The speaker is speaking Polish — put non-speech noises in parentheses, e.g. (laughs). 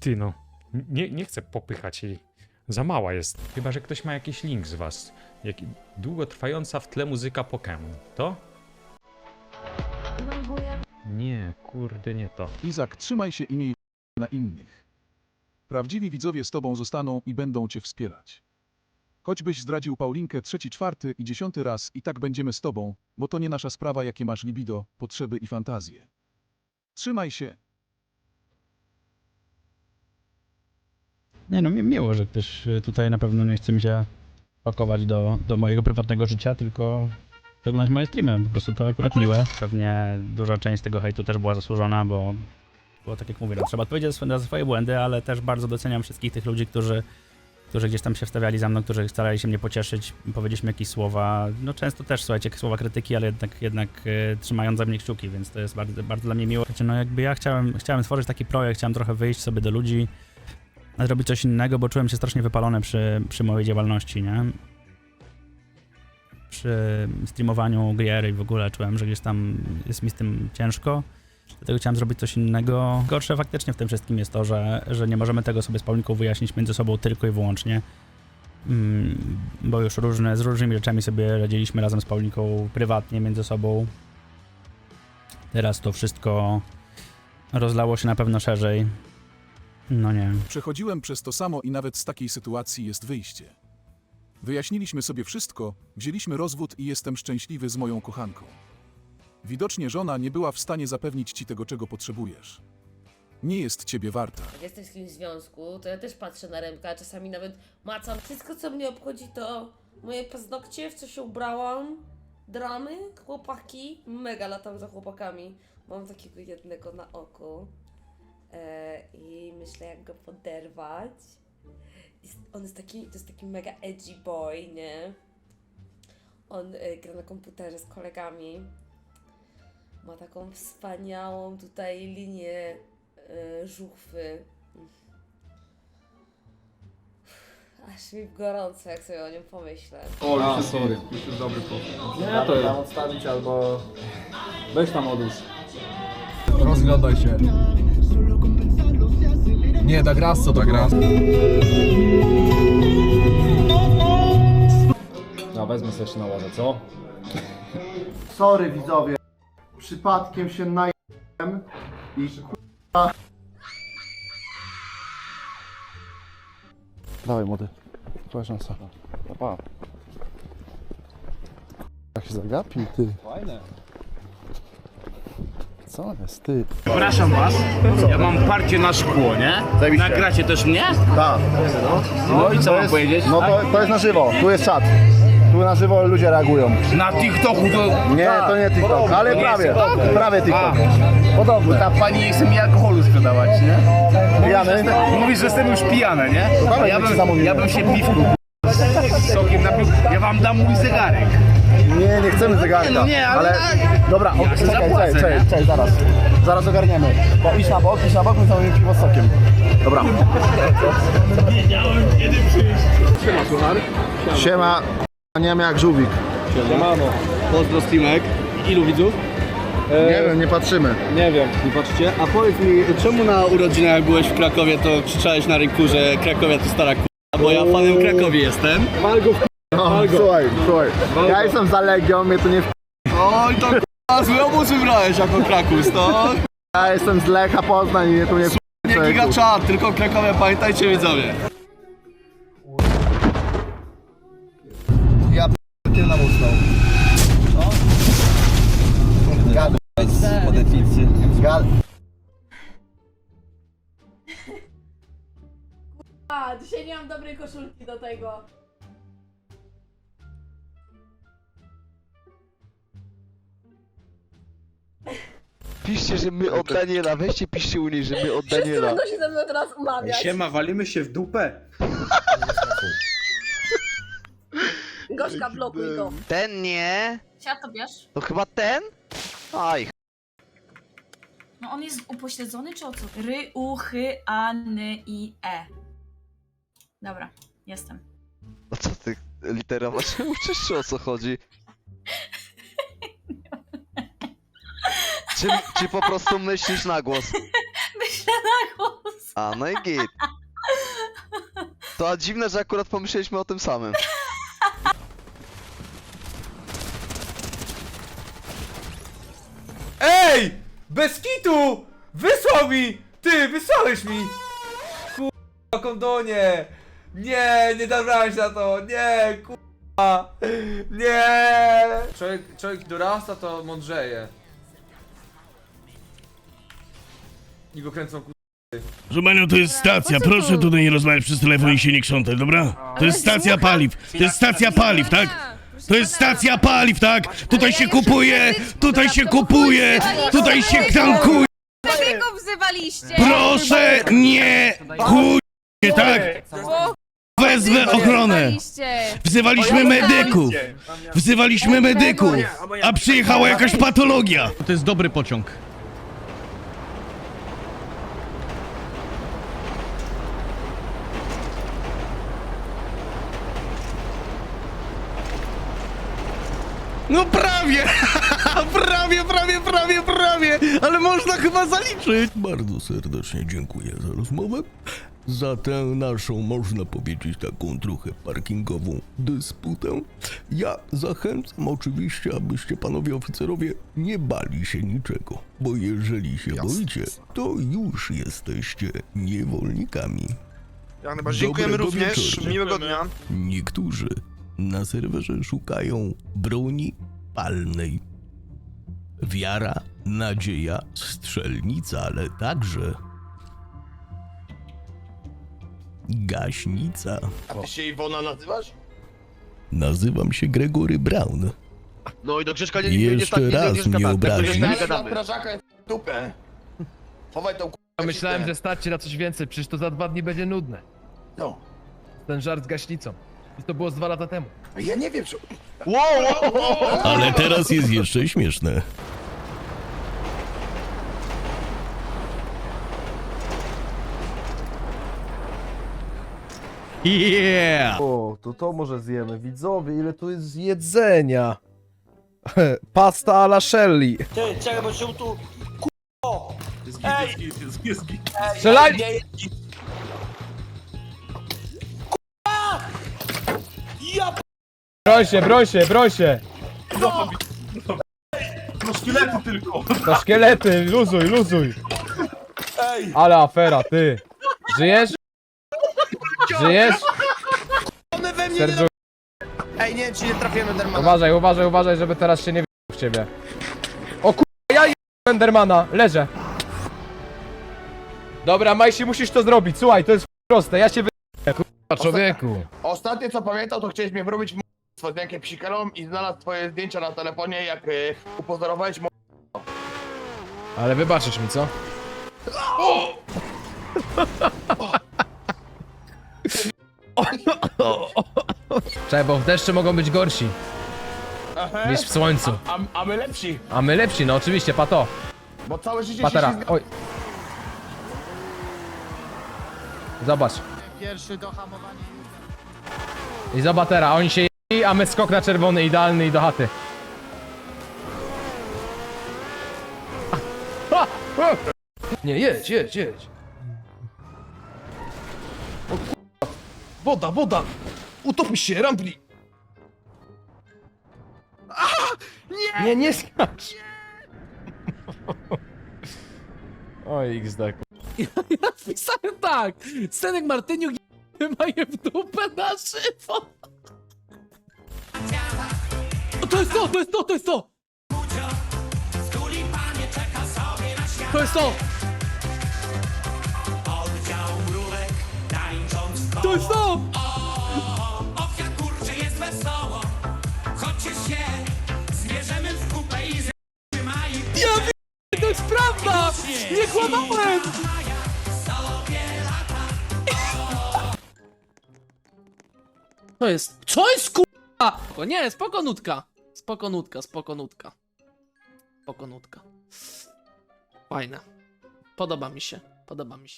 Ty no, nie, nie chcę popychać jej. Za mała jest. Chyba, że ktoś ma jakiś link z was. Jak, długotrwająca w tle muzyka Pokémon. To? Nie, kurde, nie to. Izak, trzymaj się i miej na innych. Prawdziwi widzowie z tobą zostaną i będą cię wspierać. Choćbyś zdradził Paulinkę trzeci, czwarty i dziesiąty raz i tak będziemy z tobą, bo to nie nasza sprawa, jakie masz libido, potrzeby i fantazje. Trzymaj się. Nie no, mi miło, że y, tutaj na pewno nie chce mi się pakować do, do mojego prywatnego życia, tylko oglądać moje streamy. Po prostu to akurat miłe. Pewnie duża część tego hejtu też była zasłużona, bo, bo tak jak mówię, no, trzeba odpowiedzieć za swoje, błędy, ale też bardzo doceniam wszystkich tych ludzi, którzy, którzy gdzieś tam się wstawiali za mną, którzy starali się mnie pocieszyć, powiedzieć mi jakieś słowa. No często też, słuchajcie, słowa krytyki, ale jednak, jednak y, trzymając za mnie kciuki, więc to jest bardzo, bardzo dla mnie miło. Wiecie, No jakby ja chciałem, chciałem stworzyć taki projekt, chciałem trochę wyjść sobie do ludzi, zrobić coś innego, bo czułem się strasznie wypalony przy, przy mojej działalności, nie? Przy streamowaniu gier i w ogóle czułem, że gdzieś tam jest mi z tym ciężko. Dlatego chciałem zrobić coś innego. Gorsze faktycznie w tym wszystkim jest to, że, że nie możemy tego sobie z Paulinką wyjaśnić między sobą tylko i wyłącznie. Mm, bo już różne, z różnymi rzeczami sobie radziliśmy razem z Paulinką prywatnie między sobą. Teraz to wszystko rozlało się na pewno szerzej. No nie. Przechodziłem przez to samo i nawet z takiej sytuacji jest wyjście. Wyjaśniliśmy sobie wszystko, wzięliśmy rozwód i jestem szczęśliwy z moją kochanką. Widocznie żona nie była w stanie zapewnić ci tego, czego potrzebujesz. Nie jest ciebie warta. Jak jesteś w kimś związku, to ja też patrzę na Remka, czasami nawet macam. Wszystko, co mnie obchodzi, to moje paznokcie, w co się ubrałam, dramy, chłopaki. Mega latam za chłopakami. Mam takiego jednego na oku. E, I myślę, jak go poderwać. On jest taki, to jest taki mega edgy boy, nie? On e, gra na komputerze z kolegami. Ma taką wspaniałą tutaj linię e, żuchwy. Aż mi gorąco, jak sobie o nim pomyślę. O, już jest, sorry. Już jest dobry pomysł. Nie, to tam odstawić albo... Weź tam odłóż. Rozglądaj się. Nie, da gras co da gras. No, wezmę sobie jeszcze na ładę, co? Sorry widzowie, przypadkiem się najem i k***a... Dawaj młody, twoja szansa. Pa. Jak się zagapił ty, Fajne. Co jest ty? Przepraszam was, ja mam parcie na szkło, nie? Zajebiście. Nagracie też mnie? Tak, No i co mam jest, powiedzieć? no to, to jest na żywo, tu jest czat. Tu na żywo ludzie reagują. Na TikToku to... Nie, to nie TikTok, ale nie prawie, jest TikTok. prawie TikTok. Podobno. Ta pani nie chce mi alkoholu sprzedawać, nie? Pijany? Mówisz, że jestem już pijany, nie? dawaj, ja ci bym, zamówimy. ja bym się piwku wam dam mój zegarek. Nie, nie chcemy zegarka. Nie, no nie, ale- Dobra, Ja się czekaj, zapłacę, czekaj, nie? czekaj, czekaj, zaraz. Zaraz ogarniemy. Bo idź na bok, idź na bok, my zamówimy piwo z sokiem. Dobra. Siema, nie wiem jak żółwik. Siemano. Pozdro Steamek. Ilu widzów? Nie wiem, nie patrzymy. Nie wiem, nie patrzycie. A powiedz mi, czemu na urodzinach jak byłeś w Krakowie, to krzyczałeś na rynku, że Krakowia to stara k***a, bo ja fanem Krakowi jestem. No, słuchaj, słuchaj. Ja jestem za Legią, mnie to nie w... Oj, to k***a, złe obuzy brałeś jako Krakus, to Ja jestem z Lecha Poznań i mnie tu nie w... nie giga czat, tylko Krakowia, pamiętajcie widzowie. Ja p***ę na musnął. Co? Gad. Gad. A, dzisiaj nie mam dobrej koszulki do tego. Piszcie, że my od Daniela, weźcie piszcie u niej, że my od Daniela. Będą się ze mną teraz umawiać. Siema, walimy się w dupę. Gorzka, blokuj go. Ten nie? Ja to wiesz? To chyba ten? Aj, No on jest upośledzony czy o co? Ry, u, chy, a, n, i, e. Dobra, jestem. a co ty litera właśnie uczysz, czy o co chodzi? (laughs) (laughs) Czy, czy po prostu myślisz na głos? (laughs) Myślę na głos. A, no i git. To a dziwne, że akurat pomyśleliśmy o tym samym. Ej! Bez kitu! Wysłał mi! Ty, wysłałeś mi! Kurwa, kondonie! Nie, nie dawałeś na to! Nie, kurwa! Nie! Człowiek, człowiek dorasta, to mądrzeje. I go kręcą kurwa. Żumaniu, to jest stacja, proszę tutaj nie rozmawiać przez telefon i się nie krzątać, dobra? To jest stacja paliw, to jest stacja paliw, tak? To jest stacja paliw, tak? Tutaj się kupuje, tutaj się kupuje, tutaj się tankuje. Czego wzywaliście? Proszę nie chuj, tak? Wezwę ochronę. Wzywaliśmy medyków, wzywaliśmy medyków, a przyjechała jakaś patologia. To jest dobry pociąg. No prawie! (laughs) prawie, prawie, prawie, prawie! Ale można chyba zaliczyć! Bardzo serdecznie dziękuję za rozmowę. Za tę naszą, można powiedzieć, taką trochę parkingową dysputę. Ja zachęcam oczywiście, abyście panowie oficerowie nie bali się niczego, bo jeżeli się boicie, to już jesteście niewolnikami. Jak najbardziej dziękujemy Dobrego również, wieczoru. miłego dnia. Niektórzy na serwerze szukają broni palnej. Wiara, nadzieja, strzelnica, ale także gaśnica. A ty się Iwona nazywasz? Nazywam się Gregory Brown. No i do Grzeszka nie, nie, Jeszcze nie, nie, raz nie, mnie nie, obrazisz? nie, nie, gadamy. Prażaka jest w dupę. Chowaj tą k***a Myślałem, że starcie na coś więcej, przecież to za dwa dni będzie nudne. No. Ten żart z gaśnicą. I to było z dwa lata temu. Ja nie wiem, czy... Wow, wow, wow. Ale teraz jest jeszcze śmieszne. Yeah! O, to to może zjemy. Widzowie, ile tu jest jedzenia. (laughs) Pasta alla Shelly. Strzelali! Broń się, broń się, broń się! No szkielety tylko! To szkielety, luzuj, luzuj! Ale afera, ty! Żyjesz? Żyjesz? Sergio, Ej, nie, czy nie trafiamy Dermana. uważaj, uważaj, uważaj, żeby teraz się nie w ciebie. O kur... ja je... Endermana, leżę. Dobra, Majsi, musisz to zrobić, słuchaj, to jest proste, ja się wy... Człowieku. Ostatnie co pamiętał, to chciałeś mnie wrobić m***stwo z Jankiem Psikelą i znalazł twoje zdjęcia na telefonie, jak y, upozorowałeś mo... Ale wybaczysz mi, co? Czekaj, bo w deszczu mogą być gorsi niż w słońcu. A, a my lepsi, A my lepsi, no oczywiście, pato. bo całe życie Patera, się ślizga... oj. Zobacz. I zobacz teraz, oni się je... a my skok na czerwony, idealny i do chaty. Nie, jedź, jedź, jedź. O kurwa. Woda, woda! Utopisz się, Rambli! Nie! Nie, nie skacz! (laughs) Oj, XD. (laughs) Ja wpisałem tak! Senek Martyniuk (laughs) mają w dupę na żywo! O, to jest to, to jest to, to jest to! To jest to! To jest to! Ja wiem, to jest prawda! Nie kłamałem! To jest. Co jest kurwa? O nie, spoko nutka. Spoko nutka, spoko nutka. Spoko nutka. Fajne. Podoba mi się, podoba mi się.